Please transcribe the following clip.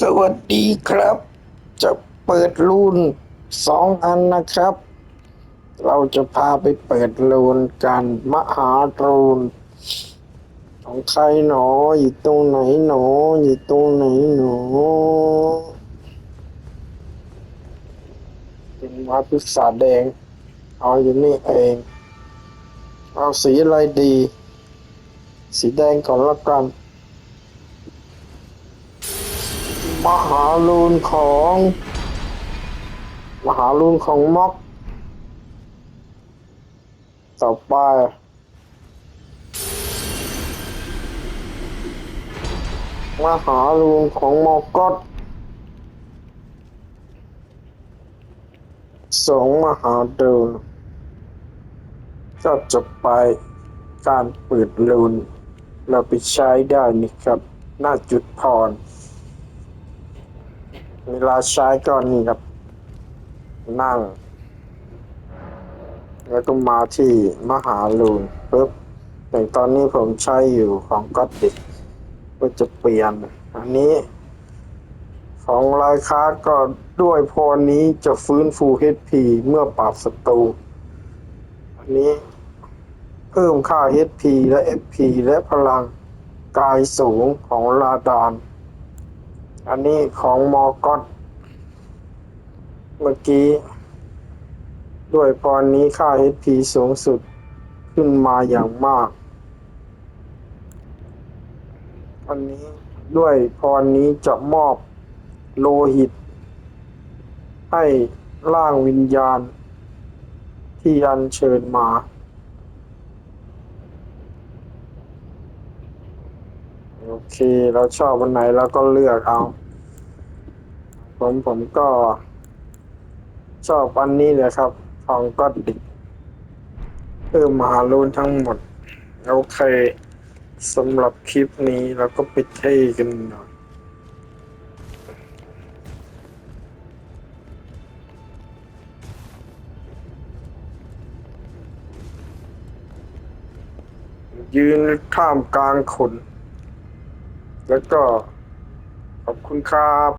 สวัสดีครับ จะเปิดรูนสองอันนะครับ เราจะพาไปเปิดรูนกัน มหารูนของใครหนออยู่ตรงไหนหนออยู่ตรงไหนหนอเป็นมาพิศาแดง เอาอยู่นี่เอง เอาสีอะไรดี สีแดงก่อนละกัน มหาลูนของ มหาลูนของม็อก ต่อไป มหาลูนของมอกกตสองมหาดูนก็จบไปการเปิดลูนเราไปใช้ได้นี่ครับ หน้าจุดพร เวลาใช้ก็นี่ครับ นั่ง แล้วก็มาที่มหาลูนปุ๊บอย่างตอนนี้ผมใช้อยู่ของก็ติดก็จะเปลี่ยน อันนี้ ของรายค้าก็ด้วยพรนี้จะฟื้นฟู HP เมื่อปราบศัตรู อันนี้เพิ่มค่า HP และ FP และพลังกายสูงของลาดาน อันนี้ของมอก็ตเมื่อกี้ ด้วยพรนี้ค่า HP สูงสุดขึ้นมาอย่างมาก อันนี้ด้วยพรนี้จะมอบโลหิต ให้ร่างวิญญาณที่อัญเชิญมา โอเค เราชอบวันไหนเราก็เลือกเอา ผมผมก็ ชอบอันนี้เลยครับทองก็ดิเพิ่มมาลูนทั้งหมด โอเคสำหรับคลิปนี้เราก็ไปเท่กันหน่อยยืนท่ามกลางคน แล้วก็ขอบคุณครับ